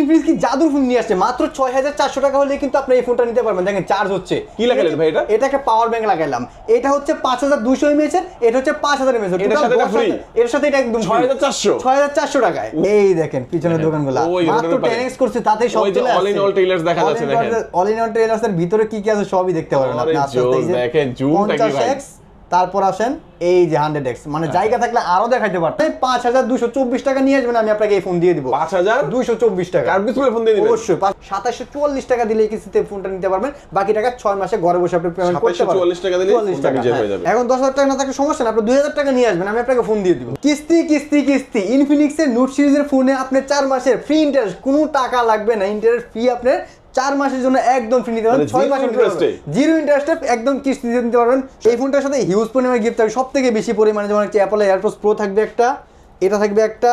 Infinix কি জাদুর phone নিয়ে আসছে? মাত্র ছয় হাজার চারশো টাকা হলে কিন্তু আপনি এই ফোনটা নিতে পারবেন। দেখেন চার্জ হচ্ছে। কি লাগালেন ভাই এটা? এটা একটা পাওয়ার ব্যাংক লাগাইলাম। এটা হচ্ছে পাঁচ হাজার দুশো এমএচ এর এটা হচ্ছে পাঁচ হাজার এমএচ এটার সাথে এর সাথে এটা একদম 6400 ছয় হাজার চারশো টাকায়। এই দেখেন পিছনের দোকানগুলো। ওই মাত্র টেন এক্স করছে সব ওই যে চলে all in all trailers দেখা যাচ্ছে দেখেন। অল ইন অল ট্রেলার্স এর ভিতরে কি কি আছে সবই দেখতে পারবেন আপনি। আস্তে আস্তে দেখেন, ভাই? 50x তারপর আসেন এই যে হান্ড্রেড এক্স মানে হ্যাঁ। জায়গা থাকলে আরও দেখাইতে পারতেন। পাঁচ হাজার দুশো চব্বিশ টাকা নিয়ে আসবেন আমি আপনাকে এই ফোন দিয়ে দিব। পাঁচ হাজার? দুইশো চব্বিশ টাকা। ডিসপ্লে ফোন দিয়ে অবশ্যই সাতাশশো চুয়াল্লিশ টাকা দিলে কিস্তিতে ফোনটা নিতে পারবেন। বাকি টাকা ছয় মাসে ঘরে বসে আপনি পেমেন্ট করতে পারবেন। 2744 টাকা দিলে 44 ফোনটা টাকা, হ্যাঁ। যাবে। এখন দশ হাজার টাকা না থাকলে সমস্যা না আপনি দুই হাজার টাকা নিয়ে আসবেন আমি আপনাকে ফোন দিয়ে দিব। কিস্তি কিস্তি কিস্তি ইনফিনিক্সের নোট সিরিজের ফোনে আপনি চার মাসের ফ্রি ইন্টারেস্ট কোনো টাকা লাগবে না। ইন্টারেস্ট ফি আপনার চার মাসের জন্য একদম ফ্রি নিতে পারবেন মানে ছয় মাস মাসের ইন্টারেস্টে জিরো ইন্টারেস্টে একদম কিস্তি দিতে নিতে পারবেন। এই ফোনটার সাথে হিউজ পরিমাণে গিফট থাকবে। সব থেকে বেশি পরিমাণে যেমন হচ্ছে অ্যাপল এয়ারপোর্স প্রো থাকবে একটা এটা থাকবে একটা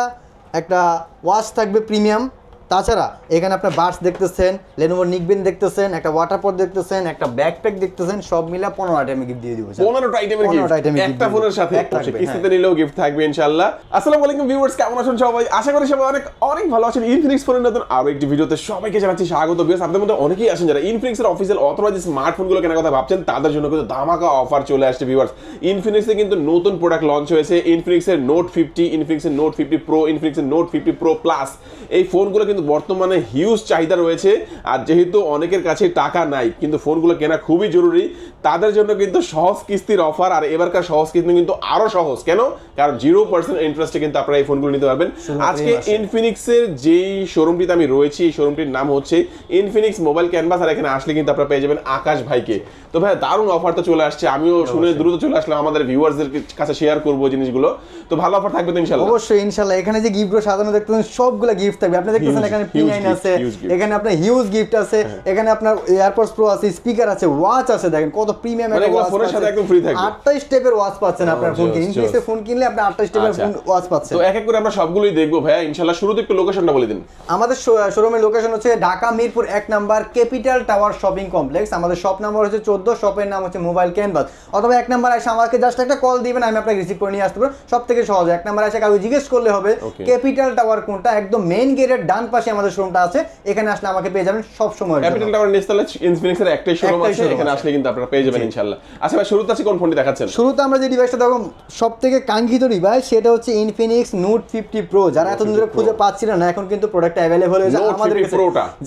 একটা ওয়াচ থাকবে প্রিমিয়াম তাছাড়া এখানে আপনার বার্স দেখতেছেন লেনোভো নিকবিন দেখতেছেন একটা ওয়াটার পট দেখতেছেন একটা ব্যাকপ্যাক দেখতেছেন সব মিলে পনেরো আইটেমে গিফট দিয়ে দিব স্যার। পনেরোটা আইটেমের 15টা গিফট item এর gift একটা ফোনের সাথে। একটা কিস্তিতে হ্যাঁ। নিলেও গিফট থাকবে ইনশাআল্লাহ। আসসালামু আলাইকুম ভিউয়ার্স কেমন আছেন সবাই? আশা করি সবাই অনেক অনেক ভালো আছেন। ইনফিনিক্স ফোনের নতুন আরও একটি ভিডিওতে সবাইকে জানাচ্ছি স্বাগত। ভিউয়ার্স আপনাদের মধ্যে অনেকেই আছেন যারা ইনফিনিক্স এর অফিসিয়াল অথরাইজ স্মার্টফোনগুলো কেনার কথা ভাবছেন তাদের জন্য কিন্তু ধামাকা অফার চলে আসছে ভিউয়ার্স ইনফিনিক্স এ কিন্তু নতুন প্রোডাক্ট লঞ্চ হয়েছে। ইনফিনিক্স এর নোট ফিফটি ইনফিনিক্স এর নোট ফিফটি প্রো ইনফিনিক্স এর নোট ফিফটি প্রো প্লাস এই ফোনগুলো কিন্তু বর্তমানে হিউজ চাহিদা রয়েছে আর যেহেতু অনেকের কাছে টাকা নাই কিন্তু ফোনগুলো কেনা খুবই জরুরি তাদের জন্য কিন্তু সহজ কিস্তির অফার আর এবারকার সহজ কিস্তি কিন্তু আরও সহজ। কেন? কারণ জিরো পার্সেন্ট ইন্টারেস্টে কিন্তু আপনারা এই ফোনগুলো নিতে পারবেন। আজকে। ইনফিনিক্সের যেই শোরুমটিতে আমি রয়েছি এই শোরুমটির নাম হচ্ছে ইনফিনিক্স মোবাইল ক্যানভাস আর এখানে আসলে কিন্তু আপনারা পেয়ে যাবেন আকাশ ভাইকে। তো ভাই দারুণ অফার তো চলে আসছে। আমিও শুনে দ্রুত চলে আসলাম আমাদের ভিউয়ার্সদের কাছে শেয়ার করব জিনিসগুলো। তো ভালো অফার থাকবে তো ইনশাল্লাহ। অবশ্যই ইনশাল্লাহ। এখানে যে গিফটগুলো সাজানো দেখতেছেন সবগুলো গিফট থাকবে। আপনি দেখতেছেন এখানে পি নাইন আছে এখানে আপনার হিউজ গিফট আছে এখানে আপনার এয়ারপোর্টস প্রো আছে স্পিকার আছে ওয়াচ আছে দেখেন কত প্রিমিয়াম মানে এগুলো ফোনের সাথে একদম থাকবে। স্টেপের ওয়াচ পাচ্ছেন আপনার ফোন ইনফিনিক্সের ফোন কিনলে আপনি আটটা স্টেপের আচ্ছা। ওয়াচ পাচ্ছেন। তো এক এক করে আমরা সবগুলোই দেখব ভাইয়া। ইনশাল্লাহ শুরুতে একটু লোকেশনটা বলে দিন। আমাদের শোরুমের লোকেশন হচ্ছে ঢাকা মিরপুর এক number capital tower shopping complex আমাদের শপ নাম্বার হচ্ছে চোদ্দ শপের নাম হচ্ছে মোবাইল ক্যানভাস অথবা এক নাম্বার এসে আমাকে জাস্ট একটা কল দিবেন আমি আপনাকে রিসিভ করে নিয়ে আসতে পারব। সব থেকে সহজ। এক নাম্বার এসে কাউকে জিজ্ঞেস করলে হবে ক্যাপিটাল টাওয়ার কোনটা? একদম মেইন গেটের ডান পাশে আমাদের শোরুমটা আছে এখানে আসলে আমাকে পেয়ে যাবেন সব সময় ক্যাপিটাল টাওয়ার নিস্তালে ইনফিনিক্স এর একটাই শোরুম আছে এখানে আসলে কিন্তু আপনারা পেয়ে যাবেন ইনশাল্লাহ আচ্ছা ভাই শুরুতে আছে কোন ফোনটি দেখাচ্ছেন? শুরুতে আমরা যে ডিভাইসটা দেখো সব থেকে কাঙ্ক্ষিত ডিভাইস সেটা হচ্ছে ইনফিনিক্স নোট ফিফটি প্রো যারা এতদিন ধরে খুঁজে পাচ্ছিলেন না এখন কিন্তু প্রোডাক্ট অ্যাভেলেবল হয়েছে আমাদের কাছে।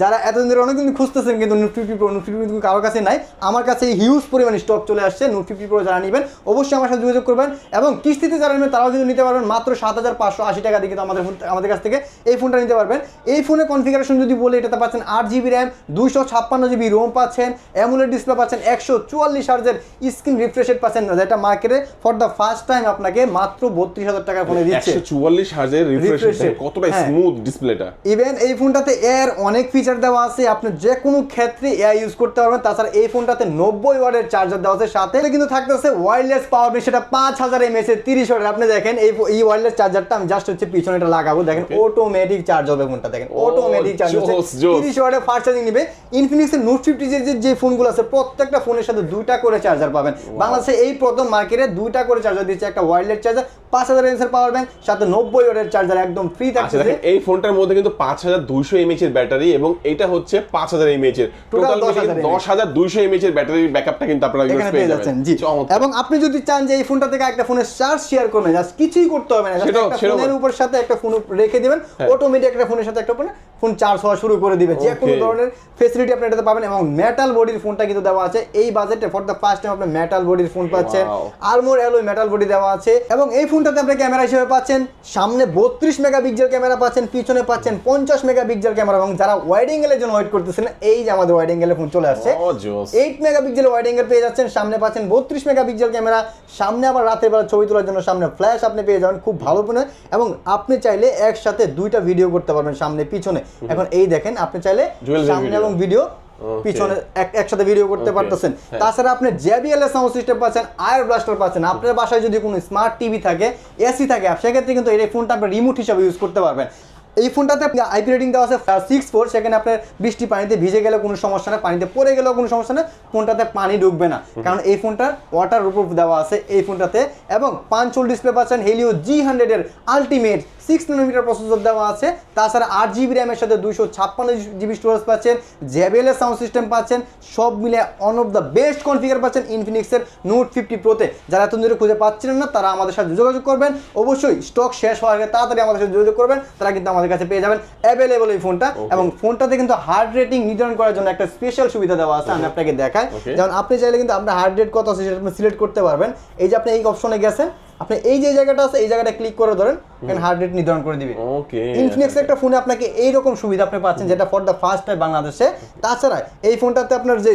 যারা এতদিন ধরে অনেকদিন খুঁজতেছেন কিন্তু note fifty pro note fifty কিন্তু কারোর কাছে নাই আমার কাছে হিউজ পরিমাণে স্টক চলে আসছে নোট ফিফটি প্রো যারা নেবেন অবশ্যই আমার সাথে যোগাযোগ করবেন এবং কিস্তিতে যারা নেবেন তারাও কিন্তু নিতে পারবেন মাত্র সাত হাজার পাঁচশো আশি টাকা দিয়ে কিন্তু আমাদের আমাদের কাছ থেকে এই ফোনটা নিতে পারবেন। এই ফোনের কনফিগারেশন যদি বলি এটাতে পাচ্ছেন আট জিবি র্যাম দুইশো ছাপ্পান্ন জিবি রোম পাচ্ছেন অ্যামুলেট ডিসপ্লে পাচ্ছেন একশো চুয়াল্লিশ হার্জের স্ক্রিন রিফ্রেশ পাচ্ছেন। যেটা মার্কেটে ফর দ্য ফার্স্ট টাইম আপনাকে মাত্র বত্রিশ হাজার টাকা ফোনে দিচ্ছে। চুয়াল্লিশ হাজার রিফ্রেশ কতটা। স্মুথ ডিসপ্লেটা ইভেন এই ফোনটাতে এর অনেক ফিচার দেওয়া আছে আপনি যে কোনো ক্ষেত্রে এআই ইউজ করতে পারবেন। তাছাড়া এই ফোনটাতে নব্বই ওয়ার্ডের চার্জার দেওয়া আছে। সাথে কিন্তু থাকতেছে ওয়্যারলেস পাওয়ার ব্যাংক সেটা পাঁচ হাজার এমএস এর তিরিশ ওয়ার্ডের আপনি দেখেন এই এই ওয়্যারলেস চার্জারটা আমি জাস্ট হচ্ছে পিছনে এটা লাগাবো। দেখেন অটোমেটিক চার্জ হবে ফোনটা দেখেন। অটোমেটিক চার্জ হচ্ছে। তিরিশ ওয়ার্ডের ফাস্ট চার্জিং নেবে। ইনফিনিক্স এর নোট ফিফটি যে যে ফোনগুলো আছে প্রত্যেকটা ফোনের সাথে দুইটা করে চার্জার পাবেন। বাংলাদেশে এই প্রথম মার্কেটে দুইটা করে চার্জার দিচ্ছে একটা ওয়্যারলেস চার্জার পাঁচ হাজার এমএস এর পাওয়ার ব্যাংক সাথে নব্বই ওয়াটের চার্জার একদম ফ্রি আচ্ছা থাকছে এই ফোনটার মধ্যে কিন্তু পাঁচ হাজার দুইশো এমএচ এর ব্যাটারি এবং এটা হচ্ছে পাঁচ হাজার এমএচ এর। টোটাল 10,000 দশ হাজার দুইশো এমএচ এর ব্যাটারির ব্যাকআপটা কিন্তু আপনারা এখানে পেয়ে যাচ্ছেন জি। এবং আপনি যদি চান যে এই ফোনটা থেকে একটা ফোনের চার্জ শেয়ার করবেন জাস্ট কিছুই করতে হবে না একটা ফোনের উপর সাথে একটা ফোন রেখে দিবেন হ্যাঁ। অটোমেটিক একটা ফোনের সাথে একটা ফোন ফোন চার্জ হওয়া শুরু করে দিবে। যে কোনো ধরনের ফেসিলিটি আপনি এটাতে পাবেন এবং মেটাল বডির ফোনটা কিন্তু দেওয়া আছে। এই বাজেটে ফর দ্য ফার্স্ট টাইম আপনি মেটাল বডির ফোন পাচ্ছেন. আর্মোর অ্যালোয় মেটাল বডি দেওয়া আছে। এবং এই ফোনটাতে আপনি ক্যামেরা হিসেবে পাচ্ছেন। সামনে বত্রিশ মেগাপিক্সেল ক্যামেরা পাচ্ছেন পিছনে পাচ্ছেন পঞ্চাশ মেগাপিক্সেল ক্যামেরা এবং যারা ওয়াইড অ্যাঙ্গেলের জন্য ওয়েট করতেছেন এই যে আমাদের ওয়াইড অ্যাঙ্গেলের ফোন চলে আসছে। এইট মেগাপিক্সেল ওয়াইড অ্যাঙ্গেল পেয়ে যাচ্ছেন সামনে পাচ্ছেন বত্রিশ মেগাপিক্সেল ক্যামেরা সামনে আবার রাতের বেলা ছবি তোলার জন্য সামনে ফ্ল্যাশ আপনি পেয়ে যাবেন খুব ভালো ফোন এবং আপনি চাইলে একসাথে দুইটা ভিডিও করতে পারবেন সামনে পিছনে। এখন এই দেখেন আপনি চাইলে সামনে এবং ভিডিও পিছনে এক- একসাথে ভিডিও করতে পারতেছেন। তাছাড়া আপনি জেবিএল এর সাউন্ড সিস্টেম পাচ্ছেন আয়ার ব্লাস্টার পাচ্ছেন। আপনার বাসায় যদি কোনো স্মার্ট টিভি থাকে এসি থাকে সেক্ষেত্রে কিন্তু এই ফোনটা আপনি রিমোট হিসাবে ইউজ করতে পারবেন। এই ফোনটাতে আইপি রেটিং দেওয়া আছে সিক্স ফোর সেখানে আপনার বৃষ্টি পানিতে ভিজে গেলে কোনো সমস্যা না পানিতে পড়ে গেলেও কোনো সমস্যা না ফোনটাতে পানি ঢুকবে না। কারণ এই ফোনটার ওয়াটার প্রুফ দেওয়া আছে এই ফোনটাতে এবং পাঁচল ডিসপ্লে পাচ্ছেন হেলিও জি হান্ড্রেডের আলটিমেট সিক্স নানোমিটার প্রসেসর দেওয়া আছে। তাছাড়া আট জিবি র্যামের সাথে দুশো ছাপ্পান্ন জিবি স্টোরেজ পাচ্ছেন জেবিএল এর সাউন্ড সিস্টেম পাচ্ছেন সব মিলে one of the best configure পাচ্ছেন ইনফিনিক্সের নোট ফিফটি প্রোতে যারা এতদিন ধরে খুঁজে পাচ্ছিলেন না তারা আমাদের সাথে যোগাযোগ করবেন। অবশ্যই স্টক শেষ হওয়ার আগে তাড়াতাড়ি আমাদের সাথে যোগাযোগ করবেন তারা কিন্তু আমাদের কাছে পেয়ে যাবেন অ্যাভেলেবল এই ফোনটা। এবং ফোনটাতে কিন্তু হার্ড রেটিং নির্ধারণ করার জন্য একটা স্পেশাল সুবিধা দেওয়া আছে আমি আপনাকে দেখাই। যেমন আপনি চাইলে কিন্তু আপনার হার্ড রেট কত আছে সেটা আপনি সিলেক্ট করতে পারবেন। এই যে আপনি এই অপশনে গেছেন আপনি এই যে জায়গাটা আছে এই জায়গাটা ক্লিক করে ধরেন এখানে হার্ড রেট নির্ধারণ করে দিবে ওকে ইনফিনিক্স একটা ফোনে আপনাকে এইরকম সুবিধা আপনি পাচ্ছেন যেটা ফর দ্য ফার্স্ট টাইম বাংলাদেশে। তাছাড়া এই ফোনটাতে আপনার যে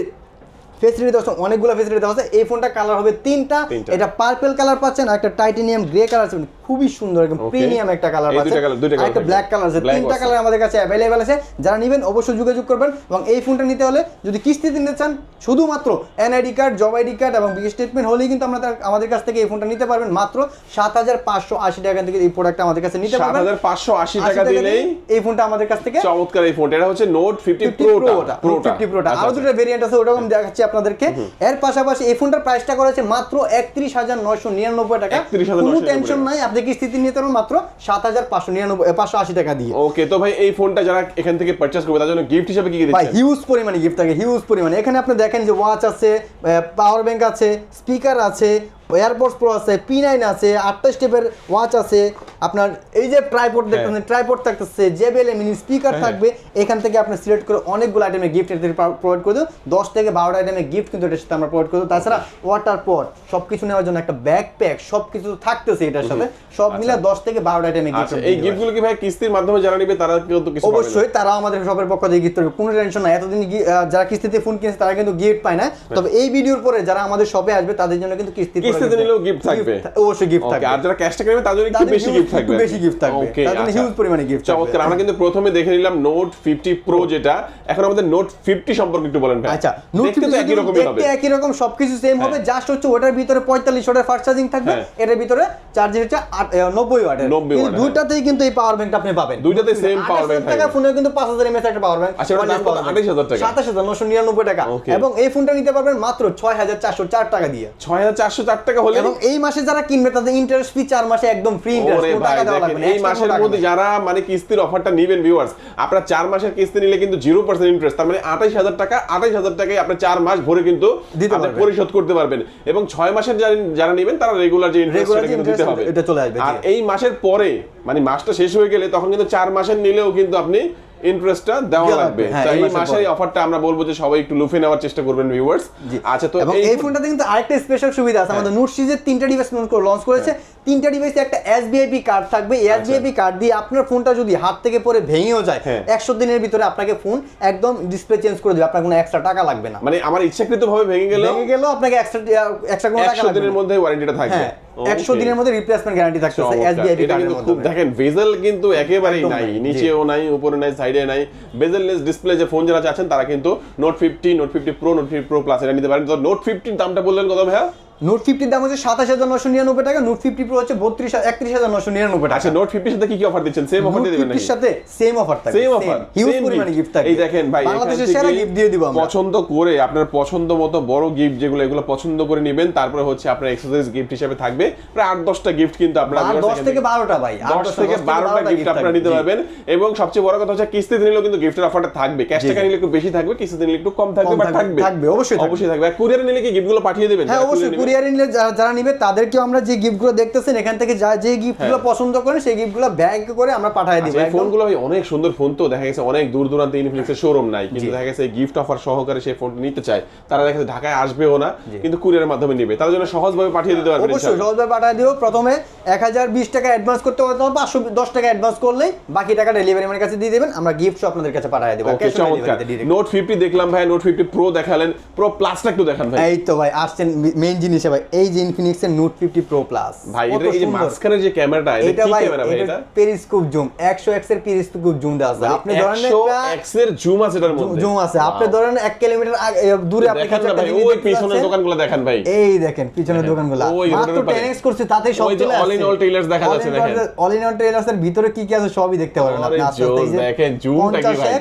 ফেসিলিটি আছে, অনেকগুলো ফেসিলিটি দেওয়া আছে। এই ফোনটা কালার হবে তিনটা। এটা পার্পল কালার পাচ্ছেন আর একটা টাইটেনিয়াম গ্রে কালার আছে। খুবই সুন্দর একদম প্রিমিয়াম একটা কালার পাচ্ছেন। আর একটা ব্ল্যাক কালার আছে। তিনটা কালার আমাদের কাছে অ্যাভেলেবেল আছে। যারা নেবেন অবশ্যই যোগাযোগ করবেন এবং এই ফোনটা নিতে হলে যদি কিস্তিতে নিতে চান শুধুমাত্র NID card job ID card এবং বিগ স্টেটমেন্ট হলেই কিন্তু আমরা আমাদের কাছ থেকে এই ফোনটা নিতে পারবেন। মাত্র সাত হাজার পাঁচশো আশি টাকা থেকে এই প্রোডাক্টটা আমাদের কাছে নিতে পারবেন। হাজার পাঁচশো আশি টাকা দিলেই এই ফোনটা আমাদের কাছ থেকে চমৎকার এই ফোনটা। এটা হচ্ছে নোট ফিফটি 50 প্রোটা প্রোটা ফিফটি প্রোটা আরও দুটো ভেরিয়েন্ট আছে ওরকম দেখাচ্ছি আপনাদেরকে। এর পাশাপাশি এই ফোনটার প্রাইসটা করেছে মাত্র একত্রিশ হাজার নয়শো নিরানব্বই টাকা। কোনো টেনশন নাই আপনি কিস্তিতে নিতে পারবেন মাত্র সাত হাজার পাঁচশো নিরানব্বই পাঁচশো আশি টাকা দিয়ে। ওকে তো ভাই এই ফোনটা যারা এখান থেকে পারচেস করবে তার জন্য গিফট হিসেবে কি কি ভাই হিউজ পরিমাণে গিফট থাকে হিউজ পরিমাণে। এখানে আপনি দেখেন যে ওয়াচ আছে পাওয়ার ব্যাংক আছে স্পিকার আছে এয়ারপোর্টস প্রো আছে পি নাইন আছে আটটা স্টেপের ওয়াচ আছে। আপনার এই যে ট্রাইপোর্ট দেখতেছেন ট্রাইপোর্ট থাকতেছে জেবেল মিনি স্পিকার হ্যাঁ। থাকবে। এখান থেকে আপনি সিলেক্ট করে অনেকগুলো আইটেমের গিফট এদের প্রোভাইড করে দেবো দশ থেকে বারোটা আইটেমের গিফট কিন্তু এটার সাথে আমরা প্রোভাইড করে দেবো তাছাড়া ওয়াটার পট সব কিছু নেওয়ার জন্য একটা ব্যাকপ্যাক সব কিছু থাকতেছে এটার সাথে। সব মিলে দশ থেকে বারোটা আইটেমের গিফট আচ্ছা এই গিফটগুলো কি ভাই কিস্তির মাধ্যমে যারা নিবে তারা কিন্তু কিছু অবশ্যই তারা আমাদের সবের পক্ষ থেকে গিফট করবে। কোনো টেনশন নাই এতদিন যারা কিস্তিতে ফোন কিনেছে তারা কিন্তু গিফট পায় না। তবে এই ভিডিওর পরে যারা আমাদের শপে আসবে তাদের জন্য কিন্তু কিস্তি কিস্তিতে নিলেও gift থাকবে। অবশ্যই গিফট থাকবে। আর যারা ক্যাশ টাকা নেবে তাদের একটু বেশি গিফট থাকবে। বেশি gift থাকবে। তার জন্য huge পরিমাণে থাকবে। চমৎকার আমরা কিন্তু প্রথমে দেখে নিলাম নোট ফিফটি প্রো যেটা। এখন আমাদের নোট ফিফটি সম্পর্কে একটু বলেন ভাই। আচ্ছা দেখতে তো একই রকমই হবে। দেখতে একই রকম সবকিছু সেম হবে জাস্ট হচ্ছে ওটার ভিতরে পঁয়তাল্লিশ ওয়াটের ফাস্ট চার্জিং থাকবে হ্যাঁ। এটার ভিতরে চার্জিং হচ্ছে আট- আহ, নব্বই ওয়াটের। কিন্তু দুইটাতেই কিন্তু এই পাওয়ার ব্যাংকটা আপনি পাবেন। same power bank টাকা থাকবে। ফোনে কিন্তু পাঁচ হাজার একটা পাওয়ার ব্যাংক আচ্ছা, দাম 28,000 টাকা? সাতাশ হাজার নশো নিরানব্বই টাকা। এবং এই ফোনটা নিতে পারবেন মাত্র ছয় হাজার চারশো চার টাকা দিয়ে। ছয় হাজার চারশো চার টাকা হলে? এবং এই মাসে যারা কিনবে তাদের ইন্টারেস্ট ফি চার মাসে একদম ফ্রি ইন্টারেস্ট টাকা দেওয়া লাগবে এই মাসের মধ্যে যারা মানে কিস্তির অফারটা নিবেন ভিউয়ার্স আপনার চার মাসের কিস্তি নিলে কিন্তু জিরো পার্সেন্ট ইন্টারেস্ট তার মানে আঠাইশ হাজার টাকা আঠাইশ হাজার টাকায় আপনি চার মাস ভরে কিন্তু আপনি পরিশোধ করতে পারবেন। এবং ছয় মাসের যারা- নেবেন তারা রেগুলার যে ইন্টারেস্ট সেটা কিন্তু দিতে হবে। এটা চলে আসবে, আর এই মাসের পরে মানে মাসটা শেষ হয়ে গেলে তখন কিন্তু চার মাসের নিলেও কিন্তু আপনি ইন্টারেস্টটা দেওয়া লাগবে। তাই হ্যাঁ, তো এই পরে। অফারটা আমরা বলব যে সবাই একটু লুফে নেওয়ার চেষ্টা করবেন ভিউয়ার্স আচ্ছা তো এই ফোনটাতে কিন্তু আরেকটা স্পেশাল সুবিধা আছে। আমাদের নোট সিরিজের তিনটা ডিভাইস লঞ্চ করেছে। তিনটা ডিভাইসে একটা এসবিআইপি কার্ড থাকবে। এই এসবিআইপি কার্ড দিয়ে আপনার ফোনটা যদি হাত থেকে পরে ভেঙেও যায় হ্যাঁ। একশো দিনের ভিতরে আপনাকে ফোন একদম ডিসপ্লে চেঞ্জ করে দেবে। আপনার কোনো এক্সট্রা টাকা লাগবে না। মানে আমার ইচ্ছাকৃত ভাবে ভেঙে গেলেও ভেঙে গেলেও আপনাকে এক্সট্রা এক্সট্রা কোনো টাকা লাগবে দিনের মধ্যে ওয়ারেন্টিটা থাকবে। হ্যাঁ একশো দিনের মধ্যে রিপ্লেসমেন্ট গ্যারান্টি থাকছে চমৎকার। এসবিআইপি কার্ডের খুব মধ্যে। দেখেন ভেজেল কিন্তু একেবারেই নাই। নিচেও নাই উপরে নাই সাইডে নাই। বেজেললেস ডিসপ্লে যে ফোন যারা চাচ্ছেন তারা কিন্তু note fifty note fifty pro note fifty pro plus এটা নিতে পারেন। তো নোট ফিফটির দামটা বললেন কত ভাইয়া? নোট ফিফটির দাম হচ্ছে সাতাশ হাজার নশো নিরানব্বই টাকা নোট ফিফটি প্রো হচ্ছে বত্রিশ একত্রিশ হাজার নশো নিরানব্বই টাকা। আচ্ছা নোট ফিফটির সাথে কি কি অফার দিচ্ছেন? সেম অফার দেবেন নাকি? সাথে সেম অফার থাকবে। সেম অফার হিউজ পরিমাণে গিফট থাকবে। এই দেখেন ভাই বাংলাদেশের সেরা গিফট দিয়ে দিব আমরা। পছন্দ করে আপনার পছন্দ মতো বড় গিফট যেগুলো এগুলো পছন্দ করে নেবেন তারপরে হচ্ছে আপনার এক্সারসাইজ গিফট হিসেবে থাকবে। প্রায় আট দশটা গিফট কিন্তু আপনারা দশ থেকে বারোটা ভাই। আট দশ থেকে বারোটা গিফট আপনারা নিতে পারবেন। এবং সবচেয়ে বড় কথা হচ্ছে কিস্তিতে নিলেও কিন্তু গিফটের অফারটা থাকবে। ক্যাশ টাকা নিলে একটু বেশি থাকবে কিস্তিতে নিলে একটু কম থাকবে বাট থাকবে, থাকবে। অবশ্যই থাকবে। অবশ্যই থাকবে। আর কুরিয়ারে নিলে কি গিফটগুলো পাঠিয়ে দেবেন? হ্যাঁ অবশ্যই courier নিলে যারা- নিবে তাদেরকেও আমরা যে গিফটগুলো দেখতেছেন এখান থেকে যা যে গিফটগুলো হ্যাঁ। পছন্দ করেন সেই গিফটগুলো ব্যাগ করে আমরা পাঠিয়ে দিব। আচ্ছা, এই ফোনগুলো ভাই অনেক সুন্দর ফোন তো দেখা গেছে অনেক দূর দূরান্তে ইনফিনিক্সের শোরুম নাই কিন্তু দেখা গেছে গিফট অফার সহকারে সেই ফোনটা নিতে চায়। তারা দেখা গেছে ঢাকায় আসবেও না কিন্তু কুরিয়ারের মাধ্যমে নিবে। তার জন্য সহজভাবে পাঠিয়ে দিতে পারবেন অবশ্যই সহজভাবে পাঠিয়ে দিব। প্রথমে এক হাজার বিশ টাকা অ্যাডভান্স করতে হবে তখন পাঁচশো দশ টাকা অ্যাডভান্স করলেই বাকি টাকা ডেলিভারি ম্যানের কাছে দিয়ে দেবেন। আমরা গিফট আপনাদের কাছে পাঠিয়ে দেবো। চমৎকার। নোট ফিফটি দেখলাম ভাই নোট ফিফটি প্রো দেখালেন প্রো প্লাসটা একটু দেখান ভাই। এই তো ভাই আসছেন মেইন জিনিস ভাই এই যে নোট ফিফটি প্রো প্লাস ভাই এটা এই যে মাঝখানে যে ক্যামেরাটা এটা ভাই ক্যামেরা ভাই এটা পেরিস্কোপ জুম 100 এক্সের পেরিস্কোপ জুম দেওয়া আছে। আপনি ধরেন 100 একটা এর জুম আছে এটার মধ্যে। জুম আছে। আপনি ধরেন 1 কিলোমিটার দূরে আপনি দেখেন ভাই ওই পিছনের। দোকানগুলো দেখেন ভাই। এই দেখেন পিছনের দোকানগুলো। ওই মাত্র রোডের পারে। 10x করছে তাতেই সব চলে all in all trailers দেখা যাচ্ছে, দেখেন। অল ইন অল ট্রেলার্স এর ভিতরে কি কি আছে সবই দেখতে পারবেন আপনি। আস্তে আস্তে এই জোস, যে দেখেন, zoom টা কি ভাই?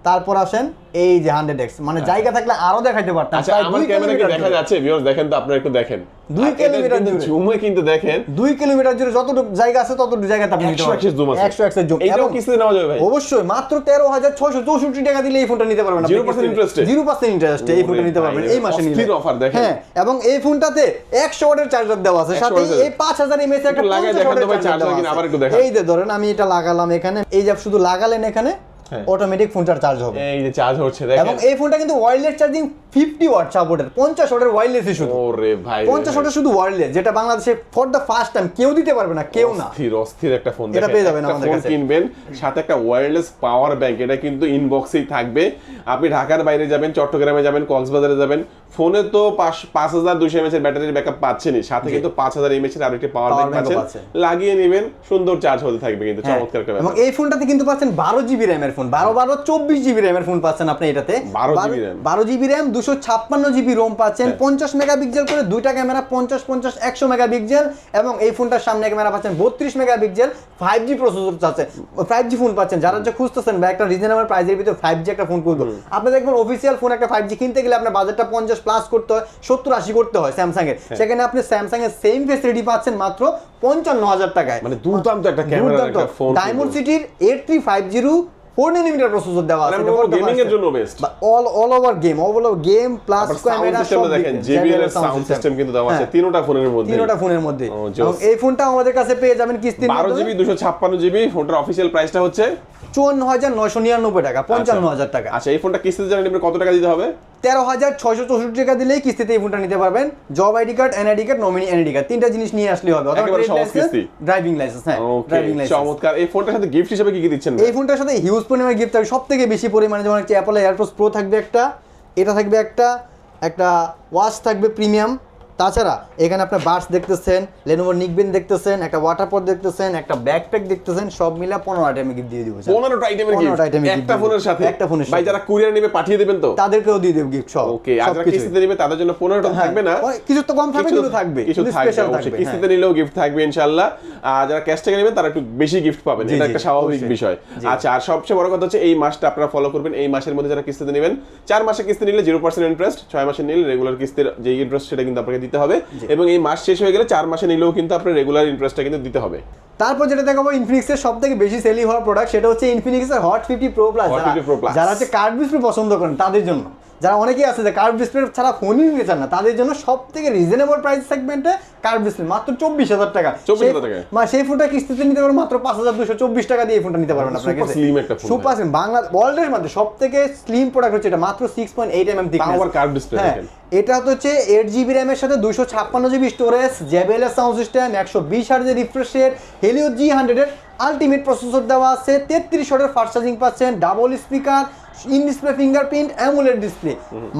50x তারপর আসেন এই যে 100x মানে জায়গা থাকলে আরও দেখাইতে পারতাম। আচ্ছা আমার ক্যামেরা কি দেখা যাচ্ছে ভিউয়ার্স দেখেন তো আপনারা একটু দেখেন। দুই কিলোমিটার কিন্তু দূরে। জুমে কিন্তু দেখেন। দুই কিলোমিটার জুড়ে যতটুকু জায়গা আছে ততটুকু জায়গাতে আপনি নিতে 100 পারবেন। এর জুম আছে। 100 এর জুম কিস্তিতে নেওয়া যাবে ভাই। অবশ্যই মাত্র তেরো হাজার ছয়শো চৌষট্টি টাকা দিলে এই ফোনটা নিতে পারবেন 0% interest এ? জিরো পার্সেন্ট ইন্টারেস্ট এই ফোনটা নিতে পারবেন এই মাসে নিলে। offer, দেখেন। হ্যাঁ এবং এই ফোনটাতে একশো ওয়াটের চার্জার দেওয়া আছে। সাথে এই পাঁচ হাজার এমএস একটা 50 দেখান তো ভাই, charger কিনা, আবার একটু দেখান। এই যে ধরেন আমি এটা লাগালাম এখানে এই যে শুধু লাগালেন এখানে। অটোমেটিক ফোনটার চার্জ হবে। এই যে চার্জ হচ্ছে এবং এই ফোনটা কিন্তু ওয়্যারলেস চার্জিং ফিফটি ওয়াট সাপোর্টের পঞ্চাশ ওয়াটের ওয়্যারলেসই শুধু। ওরে ভাই। পঞ্চাশ ওয়াটের শুধু ওয়্যারলেস যেটা বাংলাদেশে ফর দ্য ফার্স্ট টাইম কেউ দিতে পারবে না কেউ না। অস্থির অস্থির একটা ফোন এটা পেয়ে যাবেন আমাদের কাছে। কিনবেন সাথে একটা ওয়্যারলেস পাওয়ার ব্যাংক এটা কিন্তু ইনবক্সেই থাকবে। আপনি ঢাকার বাইরে যাবেন চট্টগ্রামে যাবেন কক্সবাজারে যাবেন ফোনে তো পাঁচ হাজার দুইশো এমএচ এর ব্যাটারির ব্যাকআপ পাচ্ছেনই। সাথে কিন্তু পাঁচ হাজার এমএচ এর আরেকটি পাওয়ার ব্যাংক পাচ্ছেন। লাগিয়ে নেবেন সুন্দর চার্জ হতে থাকবে কিন্তু হ্যাঁ, চমৎকার এবং এই ফোনটাতে কিন্তু পাচ্ছেন বারো জিবি র্যামের ফোন। বারো বারো চব্বিশ জিবি র্যামের ফোন পাচ্ছেন আপনি এটাতে। 12 বারো জিবি র্যাম। দুশো ছাপ্পান্ন জিবি রোম পাচ্ছেন হ্যাঁ। পঞ্চাশ মেগাপিক্সেল করে দুইটা ক্যামেরা পঞ্চাশ পঞ্চাশ একশো মেগাপিক্সেল এবং এই ফোনটার সামনে ক্যামেরা পাচ্ছেন বত্রিশ মেগাপিক্সেল ফাইভ জি প্রসেসর আছে ফাইভ জি ফোন পাচ্ছেন যারা যে খুঁজতেছেন বা একটা রিজনেবল প্রাইসের ভিতরে ফাইভ জি একটা ফোন করব আপনি দেখবেন অফিসিয়াল ফোন একটা ফাইভ জি কিনতে গেলে আপনার বাজেটটা পঞ্চাশ প্লাস করতে হয় সত্তর আশি করতে হয় স্যামসাং এর হ্যাঁ। সেখানে আপনি স্যামসাং এর সেম ফেসিলিটি পাচ্ছেন মাত্র পঞ্চান্ন হাজার টাকায়। মানে দুর্দান্ত একটা ক্যামেরা ডায়মন্ড সিটির eight three five zero four nanometre processor দেওয়া আছে গেমিং এর জন্য best all all over game all over game plus camera system দেখেন JBL এর সাউন্ড সিস্টেম কিন্তু দেওয়া আছে তিনটা ফোনের মধ্যে। তিনটা ফোনের মধ্যে। এবং এই ফোনটা আমাদের কাছে পেয়ে যাবেন কিস্তি বারো জিবি দুশো ছাপ্পান্ন জিবি ফোনটার অফিসিয়াল প্রাইসটা হচ্ছে? চুয়ান্ন হাজার নয়শো নিরানব্বই টাকা পঞ্চান্ন হাজার টাকা। আচ্ছা এই ফোনটা কিস্তিতে জানেন কত টাকা দিতে হবে? তেরো হাজার ছয়শো চৌষট্টি টাকা দিলেই কিস্তিতে এই ফোনটা নিতে পারবেন। Job ID card NID card nominee NID card তিনটা জিনিস নিয়ে আসলে হবে। ড্রাইভিং লাইসেন্স হ্যাঁ ড্রাইভিং লাইসেন্স চমৎকার। এই ফোনটার সাথে গিফট হিসেবে কি কি দিচ্ছেন এই ফোনটার সাথে হিউজ পরিমাণে গিফট থাকবে। সব থেকে বেশি পরিমাণে যেমন হচ্ছে অ্যাপল এয়ারপোর্স প্রো থাকবে একটা এটা থাকবে একটা একটা ওয়াচ থাকবে প্রিমিয়াম তাছাড়া এখানে আপনার বার্স দেখতেছেন লেনোভো নিকবেন দেখতেছেন একটা ওয়াটার পট দেখতেছেন একটা ব্যাকপ্যাক দেখতেছেন সব মিলে পনেরো আইটেমে গিফট দিয়ে দিব স্যার। পনেরোটা আইটেমের 15টা গিফট item একটা ফোনের সাথে? একটা ফোনের ভাই। যারা কুরিয়ার নেবে পাঠিয়ে দেবেন তো? তাদেরকেও দিয়ে দেব গিফট সব। ওকে আর যারা কিস্তিতে নেবে তাদের জন্য পনেরোটা হ্যাঁ, থাকবে না। কিছু তো কম থাকবে কিছু- কিন্তু থাকবে। কিছু থাকবে কিস্তিতে হ্যাঁ। নিলেও গিফট থাকবে ইনশাআল্লাহ। আর যারা ক্যাশ টাকা নেবেন তারা একটু বেশি গিফট পাবেন। এটা একটা স্বাভাবিক বিষয়। আচ্ছা আর সবচেয়ে বড় কথা হচ্ছে এই মাসটা আপনারা ফলো করবেন। এই মাসের মধ্যে যারা কিস্তিতে নেবেন চার মাসে কিস্তি নিলে জিরো পার্সেন্ট ইন্টারেস্ট ছয় মাসে নিলে রেগুলার কিস্তির যে ইন্টারেস্ট সেটা কিন্তু আপনাকে দিতে হবে এবং এই মাস শেষ হয়ে গেলে চার মাসে নিলেও কিন্তু আপনার রেগুলার ইন্টারেস্টটা কিন্তু দিতে হবে। তারপর যেটা দেখাবো ইনফিনিক্সের সব থেকে বেশি সেলিং হওয়া প্রোডাক্ট সেটা হচ্ছে ইনফিনিক্সের hot fifty pro plus Hot 50 Pro যারা হচ্ছে কার্ড বিস্প্রে পছন্দ করেন তাদের জন্য। যারা অনেকেই আছে যে কার্ড ডিসপ্লে ছাড়া ফোনই নিতে চান না তাদের জন্য সব থেকে রিজনেবল প্রাইস সেগমেন্টে কার্ড ডিসপ্লে মাত্র চব্বিশ হাজার টাকা। 24,000 সেই- টাকায়? মা সেই ফোনটা কিস্তিতে নিতে পারবেন মাত্র পাঁচ হাজার দুশো চব্বিশ টাকা দিয়ে এই ফোনটা নিতে পারবেন আপনার কাছে। সুপার স্লিম বাংলা ওয়ার্ল্ডের মধ্যে সব থেকে স্লিম প্রোডাক্ট হচ্ছে এটা মাত্র six point eight M M display হ্যাঁ এটা হচ্ছে এইট জিবি র্যামের সাথে দুশো ছাপ্পান্ন GB storage JBL sound system একশো বিশ হার্জের রিফ্রেশের হেলিও জি হান্ড্রেডের আলটিমেট প্রসেসর দেওয়া আছে তেত্রিশ ওয়াটের ফাস্ট চার্জিং পাচ্ছেন double speaker in display fingerprint AMOLED display.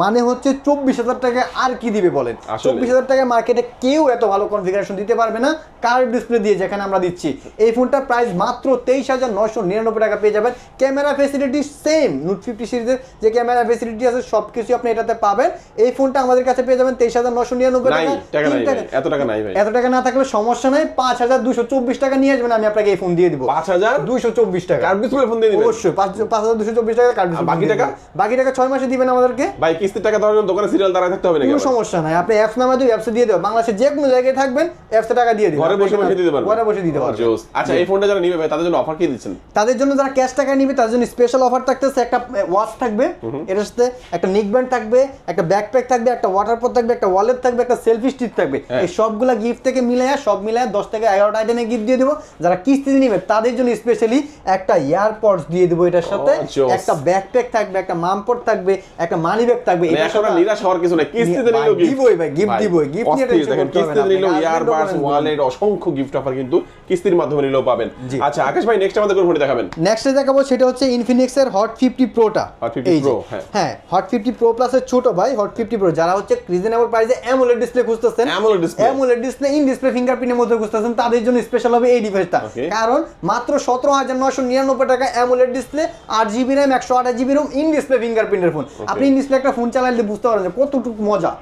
মানে হচ্ছে চব্বিশ হাজার টাকা আর কি দিবে বলেন? চব্বিশ হাজার টাকায় মার্কেটে কেউ এত ভালো কনফিগারেশন দিতে পারবে না। কার্ভ ডিসপ্লে দিয়ে যেখানে আমরা দিচ্ছি? এই ফোনটার প্রাইস মাত্র তেইশ হাজার নয়শো নিরানব্বই টাকা পেয়ে যাবেন। Camera facility same note fifty সিরিজের যে ক্যামেরা ফেসিলিটি আছে সব কিছু আপনি এটাতে পাবেন। এই ফোনটা আমাদের কাছে পেয়ে যাবেন তেইশ হাজার নশো নিরানব্বই টাকা টাকা টাকা এত টাকা নাই এত টাকা না থাকলে সমস্যা নাই। পাঁচ হাজার দুশো চব্বিশ টাকা নিয়ে আসবেন আমি আপনাকে এই ফোন দিয়ে দিব। পাঁচ হাজার? দুশো চব্বিশ টাকা। কার্ড ডিসপ্লে ফোন দিয়ে অবশ্যই পাঁচ হাজার দুশো চব্বিশ টাকা বাকি টাকা? বাকি টাকা ছয় মাসে দিবেন আমাদেরকে? ভাই কিস্তির টাকা দেওয়ার জন্য দোকানে সিরিয়াল দাঁড়ায় থাকতে হবে নাকি কোনো সমস্যা নাই। আপনি অ্যাপস নামা অ্যাপসে দিয়ে দেবেন। বাংলাদেশে যে কোনো জায়গায় থাকবেন অ্যাপসে টাকা দিয়ে দিবেন। ঘরে বসে বসে দিতে পারবেন? ঘরে বসে দিতে পারবেন। আচ্ছা এই ফোনটা যারা নিবে ভাই তাদের জন্য অফার কি দিচ্ছেন? তাদের জন্য যারা ক্যাশ টাকা নিবে তাদের জন্য স্পেশাল অফার থাকতেছে একটা ওয়াচ থাকবে। এটার সাথে একটা নিক ব্যান্ড থাকবে একটা ব্যাকপ্যাক থাকবে একটা ওয়াটার পট থাকবে একটা ওয়ালেট থাকবে একটা সেলফি স্টিক থাকবে। হ্যাঁ। এই সবগুলা গিফট থেকে মিলাইয়া সব মিলায় দশ থেকে এগারোটা আইটেমে গিফট দিয়ে দেবো। যারা কিস্তিতে নিবে তাদের জন্য স্পেশালি একটা ইয়ারপডস দিয়ে দেবো এটার সাথে। জোস। একটা ব্যাকপ্যাক থাকবে একটা মামপট থাকবে একটা মানি ব্যাগ থাকবে এটা এটার এখন আর নিরাশ হওয়ার কিছু নাই কিস্তিতে নিলেও গিফট দিবই ভাই, গিফট দিবই, গিফট নিয়ে দেখেন করতে হবে না কিস্তিতে। নিলেও ইয়ারবাডস ওয়ালেট অসংখ্য গিফট অফার কিন্তু কিস্তির মাধ্যমে নিলেও পাবেন। আচ্ছা আকাশ ভাই নেক্সট আমাদের কোন ফোনটি দেখাবেন নেক্সটে দেখাবো সেটা হচ্ছে ইনফিনিক্সের হট ফিফটি প্রোটা Hot 50 Pro, হ্যাঁ। হট ফিফটি প্রো প্লাসের ছোট ভাই হট ফিফটি প্রো যারা হচ্ছে রিজনেবল প্রাইসে অ্যামোলেড ডিসপ্লে খুঁজতেছেন AMOLED display। AMOLED display in display ফিঙ্গারপ্রিন্টের মধ্যে খুঁজতেছেন তাদের জন্য স্পেশাল হবে এই ডিভাইসটা. কারণ মাত্র সতেরো হাজার নয়শো নিরানব্বই টাকা অ্যামোলেড ডিসপ্লে আট জিবি র্যাম একশো আঠাশ জিবি রোম ইন ডিসপ্লে ফিঙ্গারপ্রিন্টের ফোন আপনি ইন ডিসপ্লে একটা ফোন চালালে বুঝতে পারবেন কতটুকু মজা।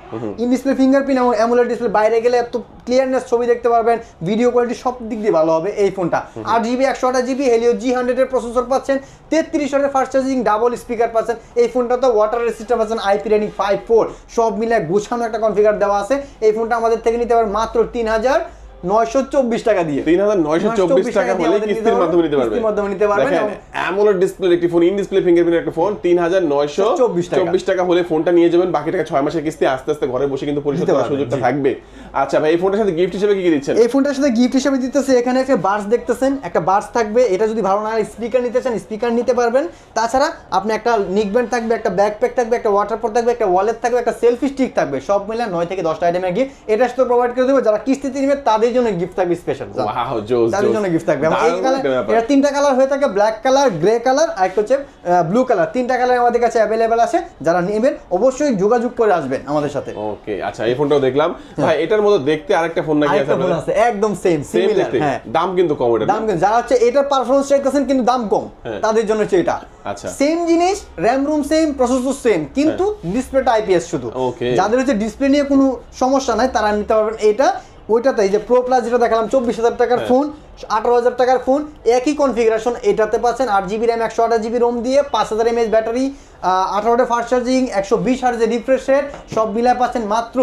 ইন ডিসপ্লে ফিঙ্গারপ্রিন্ট এবং অ্যামোলেড ডিসপ্লে বাইরে গেলে এত ক্লিয়ারনেস ছবি দেখতে পারবেন ভিডিও কোয়ালিটি সব দিক দিয়ে ভালো হবে এই ফোনটা আট জিবি একশো আঠাশ জিবি হেলিও জি হান্ড্রেডের প্রসেসর পাচ্ছেন তেত্রিশ হাজার ফাস্ট চার্জিং ডাবল স্পিকার পাচ্ছেন। এই ফোনটা তো ওয়াটার রেসিস্ট্যান্ট পাচ্ছেন আইপি রেটিং ফাইভ ফোর সব মিলে গোছানো একটা কনফিগার দেওয়া আছে। এই ফোনটা আমাদের থেকে নিতে পারেন মাত্র তিন হাজার নয়শো চব্বিশ টাকা দিয়ে। তিন হাজার নয়শো চব্বিশ টাকা হলে কিস্তির মাধ্যমে নিতে পারবেন। মাধ্যমে নিতে পারবেন অ্যামোলেড ডিসপ্লে একটি ফোন ইন ডিসপ্লে ফিঙ্গারপ্রিন্ট একটা ফোন তিন হাজার নয়শো 24 চব্বিশ টাকা হলে ফোনটা নিয়ে যাবেন বাকি টাকা ছয় মাসের কিস্তি আস্তে আস্তে ঘরে বসে কিন্তু পরিশোধ করার সুযোগটা থাকবে। আচ্ছা ভাই এই ফোনটার সাথে গিফট হিসেবে কি কি দিচ্ছেন? এই ফোনটার সাথে গিফট হিসেবে দিতেছে এখানে একটা বার্স দেখতেছেন একটা বার্স থাকবে এটা যদি ভালো না স্পিকার নিতে চান স্পিকার নিতে পারবেন। তাছাড়া আপনি একটা নিকব্যান্ড থাকবে একটা ব্যাকপ্যাক থাকবে একটা ওয়াটার পট থাকবে একটা ওয়ালেট থাকবে একটা সেলফি স্টিক থাকবে সব মিলে নয় থেকে দশটা এটা সাথে প্রোভাইড করে দেবো যারা কিস্তিতে নিবে তাদের জন্য গিফট থাকবে স্পেশাল তাদের জন্য গিফট থাকবে। এই কালার এটা তিনটা কালার হয়ে থাকে ব্ল্যাক কালার গ্রে কালার আর একটা হচ্ছে ব্লু কালার তিনটা কালার আমাদের কাছে অ্যাভেলেবেল আছে যারা নেবেন অবশ্যই যোগাযোগ করে আসবেন আমাদের সাথে। ওকে আচ্ছা এই ফোনটাও দেখলাম। ভাই এটার মধ্যে দেখতে আরেকটা ফোন নাকি আছে ফোন আছে একদম সেম সেম সিমিলার হ্যাঁ দাম কিন্তু কম এটা দাম কিন্তু যারা হচ্ছে এটার চাইতেছেন কিন্তু দাম কম হ্যাঁ। তাদের জন্য হচ্ছে এটা আচ্ছা। সেম জিনিস RAM ROM same processor same কিন্তু ডিসপ্লেটা আইপিএস শুধু হ্যাঁ। যাদের হচ্ছে ডিসপ্লে নিয়ে কোনো সমস্যা নাই তারা নিতে পারবেন এটা ওইটাতে এই যে প্রো প্লাস যেটা দেখালাম চব্বিশ হাজার টাকার হ্যাঁ। ফোন আঠারো হাজার টাকার ফোন একই কনফিগারেশন এটাতে পাচ্ছেন আট জিবি র্যাম একশো আঠাশ জিবি রোম দিয়ে পাঁচ হাজার এমএএচ ব্যাটারি আঠারোটা ফাস্ট চার্জিং একশো বিশ হার্জে রিফ্রেশ রেট সব মিলায় পাচ্ছেন মাত্র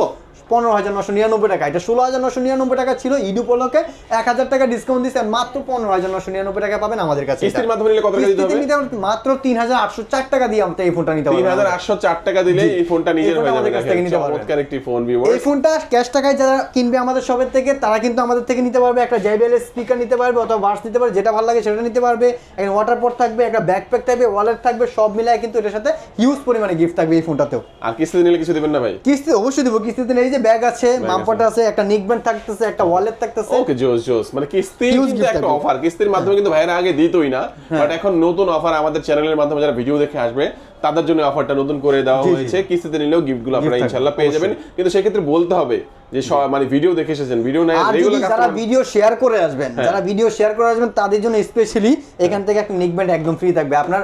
পনেরো হাজার নশো নিরানব্বই টাকা। এটা ষোলো হাজার নশো নিরানব্বই টাকা ছিল ঈদ উপলক্ষে এক হাজার টাকা ডিসকাউন্ট দিচ্ছে মাত্র পনেরো হাজার নশো নিরানব্বই টাকা পাবেন আমাদের কাছে। কিস্তির মাধ্যমে নিলে কত টাকা দিতে হবে? মাত্র তিন হাজার আটশো চার টাকা দিয়ে এই ফোনটা নিতে তিন হাজার আটশো চার টাকা দিলে এই ফোনটা নিজের হয়ে যাবে। চমৎকার একটি ফোন এই ফোনটা ক্যাশ টাকায় যারা কিনবে আমাদের শপের থেকে তারা কিন্তু আমাদের থেকে নিতে পারবে। একটা জেবিএল স্পিকার নিতে পারবে অথবা বার্স নিতে পারবে যেটা ভালো লাগে সেটা নিতে পারবে। একটা ওয়াটার পট থাকবে একটা ব্যাকপ্যাক থাকবে ওয়ালেট থাকবে সব মিলায় কিন্তু এটার সাথে হিউজ পরিমাণে গিফট থাকবে এই ফোনটাতেও আর কিস্তিতে নিলে কিছু দিবেন না ভাই? কিস্তি অবশ্যই দেবো কিস্তিতে নেই যে ব্যাগ আছে। মামপট আছে। একটা নিকব্যান্ড থাকতেছে একটা ওয়ালেট থাকতেছে। ওকে জোস জোস। মানে কিস্তি কিন্তু একটা অফার কিস্তির মাধ্যমে কিন্তু ভাইরা আগে দিতই না বাট এখন নতুন অফার আমাদের চ্যানেলের মাধ্যমে যারা ভিডিও দেখে আসবে তাদের জন্য অফারটা নতুন করে দেওয়া। হয়েছে। কিস্তিতে নিলেও গিফটগুলো আপনারা ইনশাআল্লাহ পেয়ে যাবেন। কিন্তু সেক্ষেত্রে বলতে হবে যে মানে ভিডিও দেখে এসেছেন ভিডিও নাই রেগুলার যারা ভিডিও শেয়ার করে আসবেন হ্যাঁ। যারা ভিডিও শেয়ার করে আসবেন তাদের জন্য স্পেশালি এখান থেকে একটা নিকব্যান্ড একদম ফ্রি থাকবে। আপনার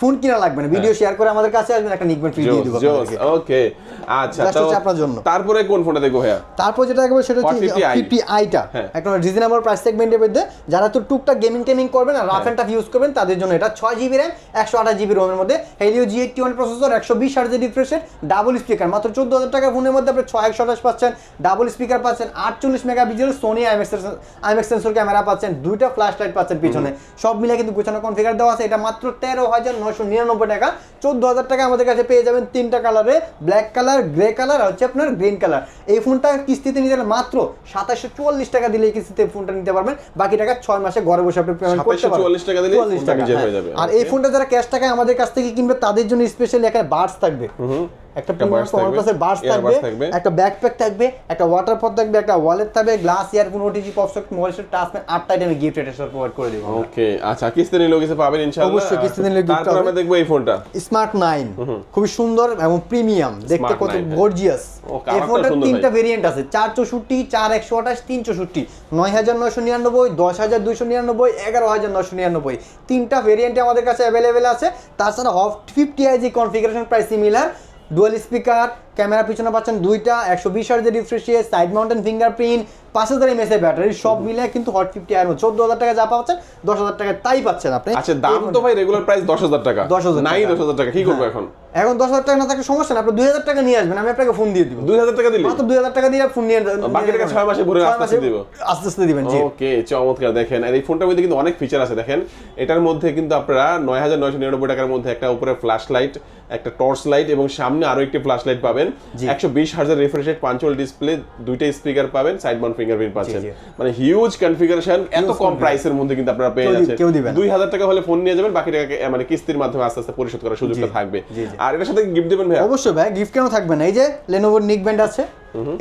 ফোন কিনা লাগবে না ভিডিও শেয়ার করে আমাদের কাছে আসবেন একটা নিকব্যান্ড ফ্রি দিয়ে দিব ওকে আচ্ছা তো আপনার জন্য। তারপরে কোন ফোনটা দেখব ভাইয়া? তারপর যেটা একবার সেটা হচ্ছে 150i ফিফটি আইটা হ্যাঁ। একটা রিজনেবল প্রাইস সেগমেন্টের মধ্যে। যারা তো টুকটাক গেমিং টেমিং করবেন আর রাফ অ্যান্ড টাফ ইউজ করবেন তাদের জন্য এটা ছয় জিবি র্যাম একশো আঠাশ জিবি রোমের মধ্যে। Helio G eighty one processor একশো বিশ হার্জের রিফ্রেশের ডাবল স্পিকার মাত্র চোদ্দ হাজার টাকার ফোনের মধ্যে আপনি ছয় একশো আঠাশ পাচ্ছেন। ডাবল স্পিকার পাচ্ছেন আটচল্লিশ mega pixel Sony IMX IMX sensor camera পাচ্ছেন দুইটা ফ্ল্যাশ লাইট পাচ্ছেন পিছনে। সব মিলে কিন্তু গোছানো কনফিগার দেওয়া আছে। এটা মাত্র তেরো হাজার নশো নিরানব্বই টাকা। চোদ্দ হাজার টাকা আমাদের কাছে পেয়ে যাবেন তিনটা কালারে ব্ল্যাক কালার গ্রে কালার আর হচ্ছে আপনার গ্রিন কালার এই ফোনটা কিস্তিতে নিতে মাত্র সাতাশশো চুয়াল্লিশ টাকা দিলে এই কিস্তিতে ফোনটা নিতে পারবেন। বাকি টাকা ছয় মাসে ঘরে বসে আপনি পেমেন্ট করতে পারবেন। 2744 টাকা দিলে 44 ফোনটা টাকা, হ্যাঁ। আর এই ফোনটা যারা ক্যাশ টাকায় আমাদের কাছ থেকে কিনবে তাদের জন্য স্পেশালি একটা বার্স থাকবে। একটা buds থাকবে, বার্স থাকবে। একটা ব্যাকপ্যাক থাকবে একটা ওয়াটার পট থাকবে একটা ওয়ালেট থাকবে glass earphone OTG পপসক mobile set touchpad আটটা আইটেমে গিফট এটা সব প্রোভাইড করে দেবো ওকে আচ্ছা কিস্তি নিলেও কিছু পাবেন ইনশাআল্লাহ। অবশ্যই কিস্তিতে নিলে তারপর পাবেন। আমরা দেখব এই ফোনটা স্মার্ট নাইন খুবই সুন্দর এবং প্রিমিয়াম দেখতে কত 9। গর্জিয়াস এই ফোনটার তিনটা ভেরিয়েন্ট আছে চার চৌষট্টি চার একশো আঠাশ তিন চৌষট্টি নয় হাজার নয়শো নিরানব্বই দশ হাজার দুইশো নিরানব্বই এগারো হাজার নয়শো নিরানব্বই। তিনটা ভেরিয়েন্টে আমাদের কাছে অ্যাভেলেবেল আছে তাছাড়া অফ ফিফটি আই জি কনফিগারেশন প্রায় সিমিলার ডুয়াল স্পিকার ক্যামেরা পিছনে পাচ্ছেন দুইটা একশো বিশ হাজার রিফ্রেশিয়ে সাইড মাউন্টেন ফিঙ্গারপ্রিন্ট পাঁচ হাজার এমএস এর ব্যাটারি সব মিলে কিন্তু হট ফিফটি আই চোদ্দ হাজার টাকা যা পাচ্ছেন দশ হাজার টাকা তাই পাচ্ছেন আপনি। আচ্ছা দাম তো ভাই রেগুলার প্রাইস দশ হাজার টাকা। 10,000 নাই দশ হাজার টাকা কি করব হ্যাঁ। এখন? এখন দশ হাজার টাকা না থাকলে সমস্যা না আপনি দুই হাজার টাকা নিয়ে আসবেন আমি আপনাকে ফোন দিয়ে দিব। দুই হাজার টাকা দিলে? মাত্র দুই হাজার টাকা দিয়ে ফোন নিয়ে বাকি টাকা ছয় মাসে ভরে আস্তে আস্তে দিব। আস্তে আস্তে দিবেন জি। ওকে চমৎকার দেখেন আর এই ফোনটার মধ্যে কিন্তু অনেক ফিচার আছে দেখেন। এটার মধ্যে কিন্তু আপনারা নয় হাজার নয়শো নিরানব্বই টাকার মধ্যে একটা উপরে ফ্ল্যাশ লাইট একটা টর্চ লাইট এবং সামনে আরও একটি ফ্ল্যাশ লাইট পাবেন। একশো বিশ হাজার refresh rate punch hole display দুইটা স্পিকার পাবেন সাইড মাউন্ট ফিঙ্গারপ্রিন্ট পাচ্ছেন মানে হিউজ কনফিগারেশন এত কম। প্রাইসের মধ্যে কিন্তু আপনারা পেয়ে যাচ্ছেন। দুই হাজার টাকা হলে ফোন নিয়ে যাবেন বাকি টাকা মানে কিস্তির মাধ্যমে আস্তে আস্তে পরিশোধ করার সুযোগটা থাকবে। আর এটার সাথে গিফট দেবেন ভাই অবশ্যই ভাই গিফট কেন থাকবে না এই যে লেনোভোর নিক ব্যান্ড আছে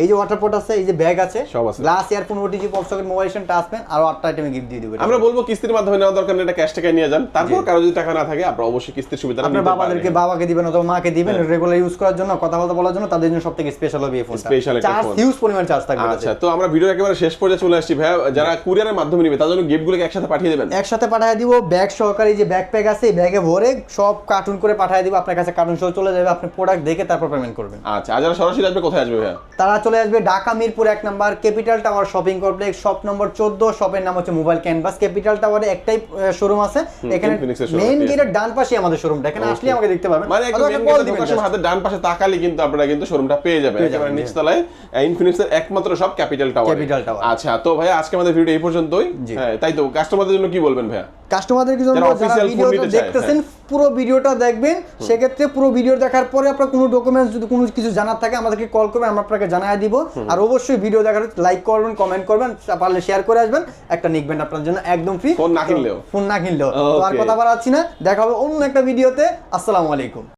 এই যে ওয়াটার পোর্ট আছে এই যে ব্যাগ আছে সব আছে। Glass earphone OTG pop socket mobile stand touch pen আর আটটা আইটেমে গিফট দিয়ে দিবে আমরা বলব কিস্তির মাধ্যমে নেওয়া দরকার এটা ক্যাশ টাকায় নিয়ে যান। তারপর কারও যদি টাকা না থাকে আপনারা অবশ্যই কিস্তির সুবিধা আপনার বাবাদেরকে বাবাকে দিবেন অথবা মাকে দিবেন হ্যাঁ। রেগুলার ইউজ করার জন্য কথা বলতে বলার জন্য তাদের জন্য সবথেকে স্পেশাল হবে এই ফোনটা একটা চার্জ। হিউজ পরিমাণ চার্জ থাকবে আচ্ছা তো আমরা ভিডিও একেবারে শেষ পর্যায়ে চলে আসছি। ভাইয়া যারা কুরিয়ারের মাধ্যমে নিবে তার জন্য গিফটগুলোকে একসাথে পাঠিয়ে দেবেন? একসাথে পাঠিয়ে দিব ব্যাগ সহকারে যে ব্যাকপ্যাক আছে এই ব্যাগে ভরে সব কার্টুন করে পাঠিয়ে দিব আপনার কাছে কার্টুন সহ চলে যাবে আপনি প্রোডাক্ট দেখে তারপর পেমেন্ট করবেন। আচ্ছা আর যারা সরাসরি আসবে কোথায় আসবে ভাইয়া? তারা চলে আসবে ঢাকা মিরপুর এক number capital tower shopping complex shop number চোদ্দ শপের নাম হচ্ছে মোবাইল ক্যানভাস। ক্যাপিটাল টাওয়ারে একটাই শোরুম আছে। এখানে মেইন গেটের ডান পাশে আমাদের শোরুমটা এখানে আসলে আমাকে দেখতে পাবেন মানে। হাতের ডান পাশে তাকালে কিন্তু আপনারা কিন্তু শোরুমটা পেয়ে যাবেন। একেবারে নিচতলায় ইনফিনিক্স এর একমাত্র সব ক্যাপিটাল টাওয়ার Capital Tower। আচ্ছা তো ভাইয়া আজকে আমাদের ভিডিও এই পর্যন্তই। হ্যাঁ তাই তো কাস্টমারদের জন্য কি বলবেন ভাইয়া? কাস্টমারদের জন্য যারা ভিডিওটা নিতে চায়, হ্যাঁ। দেখতেছেন পুরো ভিডিওটা দেখবেন সেক্ষেত্রে পুরো ভিডিও দেখার পরে আপনার কোনো ডকুমেন্টস যদি কোনো কিছু জানার থাকে আমাদেরকে কল করবেন আমরা আপনাকে জানাই দিব। আর অবশ্যই ভিডিও দেখার লাইক করবেন কমেন্ট করবেন পারলে শেয়ার করে আসবেন। একটা নিকবেন আপনার জন্য একদম ফ্রি ফোন না কিনলেও। ফোন না কিনলেও। তো আর. কথা বাড়াচ্ছি না। দেখা হবে অন্য একটা ভিডিওতে আসসালামু আলাইকুম।